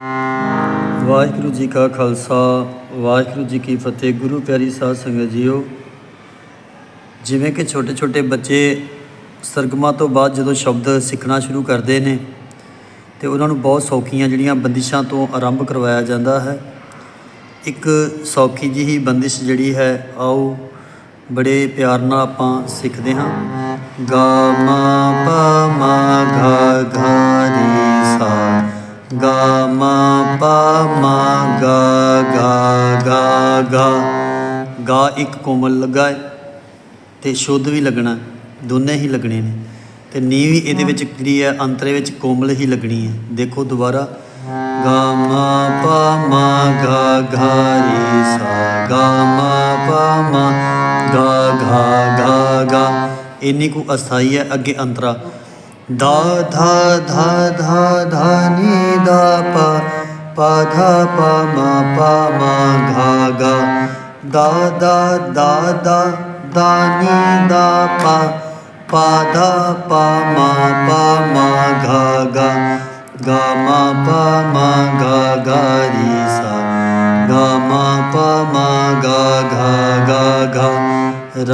ਵਾਹਿਗੁਰੂ ਜੀ ਕਾ ਖਾਲਸਾ, ਵਾਹਿਗੁਰੂ ਜੀ ਕੀ ਫਤਿਹ। ਗੁਰੂ ਪਿਆਰੀ ਸਾਧ ਸੰਗਤ ਜੀਓ, ਜਿਵੇਂ ਕਿ ਛੋਟੇ ਛੋਟੇ ਬੱਚੇ ਸਰਗਮਾਂ ਤੋਂ ਬਾਅਦ ਜਦੋਂ ਸ਼ਬਦ ਸਿੱਖਣਾ ਸ਼ੁਰੂ ਕਰਦੇ ਨੇ, ਤੇ ਉਹਨਾਂ ਨੂੰ ਬਹੁਤ ਸੌਖੀਆਂ ਜਿਹੜੀਆਂ ਬੰਦਿਸ਼ਾਂ ਤੋਂ ਆਰੰਭ ਕਰਵਾਇਆ ਜਾਂਦਾ ਹੈ। ਇੱਕ ਸੌਖੀ ਜਿਹੀ ਬੰਦਿਸ਼ ਜਿਹੜੀ ਹੈ, ਆਓ ਬੜੇ ਪਿਆਰ ਨਾਲ ਆਪਾਂ ਸਿੱਖਦੇ ਹਾਂ। ਗਾ ਮਾ ਪਾ ਮਾ ਘਾ ਘਾ ਰੀ ਸਾ, ਗਾ ਗਾ ਇੱਕ ਕੋਮਲ ਲੱਗਾ ਹੈ ਤੇ ਸ਼ੁੱਧ ਵੀ ਲੱਗਣਾ ਹੈ। ਦੋਨੇ ਹੀ ਲੱਗਣੇ ਨੇ। ਤੇ ਨੀ ਵੀ ਇਹਦੇ ਵਿੱਚ ਜਿਹੜੀ ਹੈ, ਅੰਤਰੇ ਵਿੱਚ ਕੋਮਲ ਹੀ ਲੱਗਣੀ ਹੈ। ਦੇਖੋ ਦੁਬਾਰਾ। ਗਾ ਮਾ ਪਾ ਮਾ ਗਾ ਘਾ ਰੀ ਸਾ। ਗਾ ਮਾ ਪਾ ਮਾ ਗਾ ਘਾ ਗਾ ਗਾ ਇੰਨੀ ਕੁ ਅਸਥਾਈ ਹੈ ਅੱਗੇ ਅੰਤਰਾ। ਦਾ ਧਾ ਧਾ ਧਾ ਧਾ ਨੀ ਦਾ ਪਾ। ਪਾ ਧਾ ਪਾ ਮਾ ਪਾ ਮਾ ਗਾ ਗਾ दादा दादा दानि दा पा पा धा पा मा पा मा गा गा गा मा पा मा गा गा रि सा गा मा पा मा गा दनि गा प द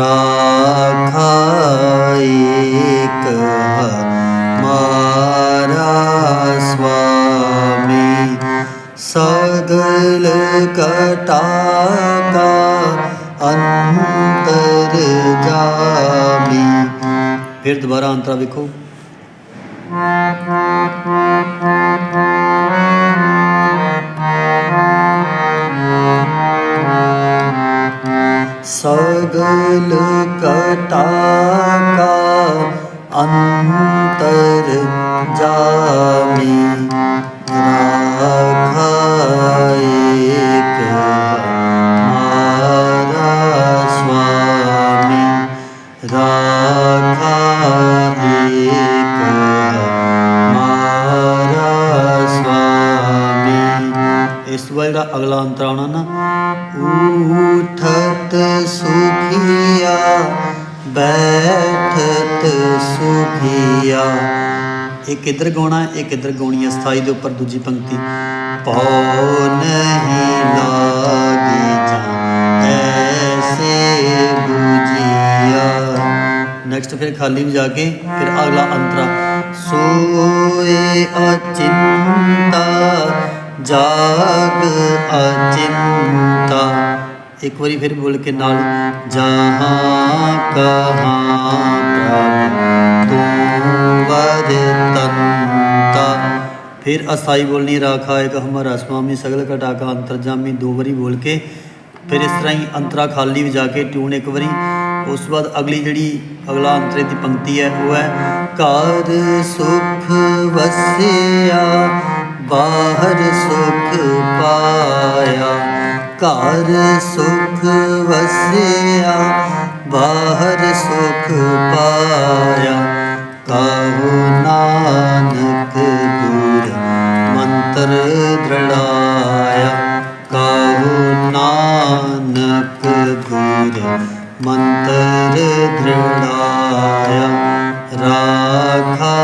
पग गिसा स्वामी सगल सगलकटा ਫਿਰ ਦੁਬਾਰਾ ਅੰਤਰਾ ਵੇਖੋ। ਸਗਲ ਕਟਾ ਕਾ ਅੰਤਰ ਜਾਮੀ। ਜਿਹੜਾ ਅਗਲਾ ਅੰਤਰਾ ਆਉਣਾ ਨਾ। ਉਠਤ ਸੁਖੀਆ, ਬੈਠਤ ਸੁਖੀਆ। ਇਹ ਕਿੱਧਰ ਗਾਉਣਾ, ਇਹ ਕਿੱਧਰ ਗਾਉਣੀ ਹੈ? ਸਥਾਈ ਦੇ ਉੱਪਰ ਦੂਜੀ ਪੰਕਤੀ। ਪਉ ਨਹੀਂ ਲਾਗੀ ਜਾਂ, ਐਸੇ ਬੁਝੀਆ। ਨੈਕਸਟ ਫਿਰ ਖਾਲੀ ਵੀ ਜਾ ਕੇ, ਫਿਰ ਅਗਲਾ ਅੰਤਰਾ। ਸੋਏ ਅਚਿੰਤਾ ਜਾਗ ਅਚਿੰਤਾ। ਇੱਕ ਵਾਰੀ ਫਿਰ ਬੋਲ ਕੇ ਨਾਲ, ਜਹਾਂ ਕਹਾਂ ਪ੍ਰਭ ਤੂੰ ਵਰਤੰਤਾ ਫਿਰ ਅਸਾਈ ਬੋਲਣੀ ਰਾਖਾ ਇੱਕ ਹਮਾਰਾ ਸੁਆਮੀ ਸਗਲ ਘਟਾਕਾ ਅੰਤਰਜਾਮੀ। ਦੋ ਵਾਰੀ ਬੋਲ ਕੇ ਫਿਰ ਇਸ ਤਰ੍ਹਾਂ ਹੀ ਅੰਤਰਾ ਖਾਲੀ ਵਜਾ ਕੇ ਟਿਊਨ ਇੱਕ ਵਾਰੀ। ਉਸ ਤੋਂ ਬਾਅਦ ਅਗਲੀ ਜਿਹੜੀ ਅਗਲਾ ਅੰਤਰੇ ਦੀ ਪੰਕਤੀ ਹੈ, ਉਹ ਹੈ, ਘਰ ਸੁਖ ਵਸਿਆ ਬਾਹਰ ਸੁਖ ਪਾਇਆ, ਘਰ ਸੁਖ ਵਸਿਆ, ਬਾਹਰ ਸੁਖ ਪਾਇਆ। ਕਹੋ ਨਾਨਕ ਗੁਰ ਮੰਤਰ ਦ੍ਰਿੜਾਇਆ, ਕਹੋ ਨਾਨਕ ਗੁਰ ਮੰਤਰ ਦ੍ਰਿੜਾਇਆ। ਰਾਖਾ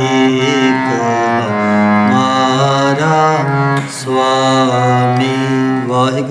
ਏਕ